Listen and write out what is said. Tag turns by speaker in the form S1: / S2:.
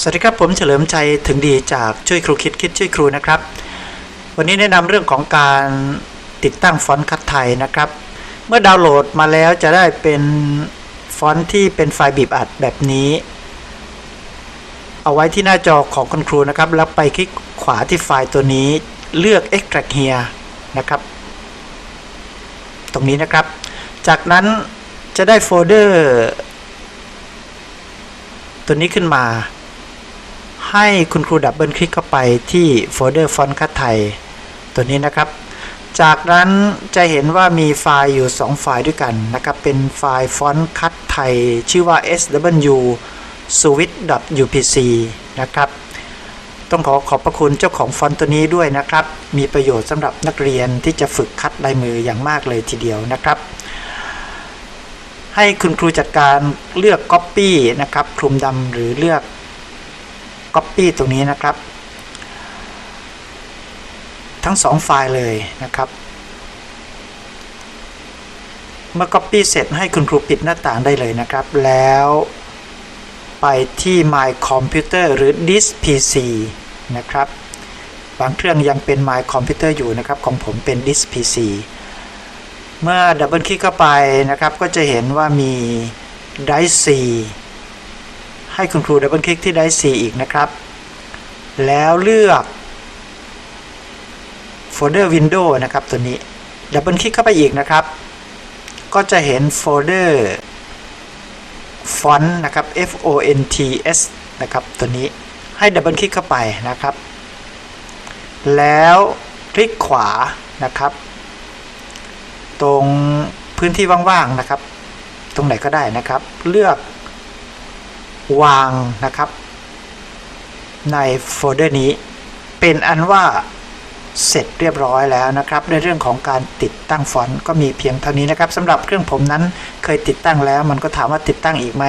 S1: สวัสดีครับผมเฉลิมชัยถึงดีจากช่วยครูคิดคิดช่วยครูนะครับ วันนี้แนะนำเรื่องของการติดตั้งฟอนต์คัดไทยนะครับ เมื่อดาวน์โหลดมาแล้วจะได้เป็นฟอนต์ที่เป็นไฟล์บีบอัดแบบนี้ เอาไว้ที่หน้าจอของคุณครูนะครับ แล้วไปคลิกขวาที่ไฟล์ตัวนี้เลือก extract here นะครับ ตรงนี้นะครับ จากนั้นจะได้โฟลเดอร์ ตัวนี้ขึ้นมา ให้คุณครูดับเบิลคลิกเข้าไปที่โฟลเดอร์ฟอนต์คัดไทย ตัวนี้นะครับ จากนั้นจะเห็นว่ามีไฟล์อยู่ 2 ไฟล์ด้วยกันนะครับ เป็นไฟล์ฟอนต์คัดไทย ชื่อว่า sw switch.upc นะครับ ต้องขอขอบพระคุณเจ้าของฟอนต์ตัวนี้ด้วยนะครับ มีประโยชน์สำหรับนักเรียนที่จะฝึกคัดลายมืออย่างมากเลยทีเดียวนะครับให้คุณครูจัดการเลือก Copy นะครับ คลุมดำหรือเลือก Copy ตรงนี้นะครับ ทั้งสองไฟล์เลยนะครับ เมื่อ Copy เสร็จให้คุณครูปิดหน้าต่างได้เลยนะครับ แล้วไปที่ My Computer หรือ Disk PC นะครับ บางเครื่องยังเป็น My Computer อยู่นะครับ ของผมเป็น Disk PC เมื่อดับเบิลคลิกเข้าไปนะครับ ก็จะเห็นว่ามี Drive C ให้คุณครูดับเบิลคลิกที่ Drive C อีกนะครับ แล้วเลือกโฟลเดอร์ Windows นะครับตัวนี้ดับเบิลคลิกเข้าไปอีกนะครับ ก็จะเห็นโฟลเดอร์ฟอนต์นะครับ F O N T S นะครับตัวนี้ให้ดับเบิลคลิกเข้าไปนะครับ แล้วคลิกขวานะครับ ตรงพื้นที่ว่างๆนะครับ ตรงไหนก็ได้นะครับ เลือก วางนะครับ ในโฟลเดอร์นี้ เป็นอันว่าเสร็จเรียบร้อยแล้วนะครับ ในเรื่องของการติดตั้งฟอนต์ก็มีเพียงเท่านี้นะครับสำหรับเครื่องผมนั้นเคยติดตั้งแล้ว มันก็ถามว่าติดตั้งอีกไหม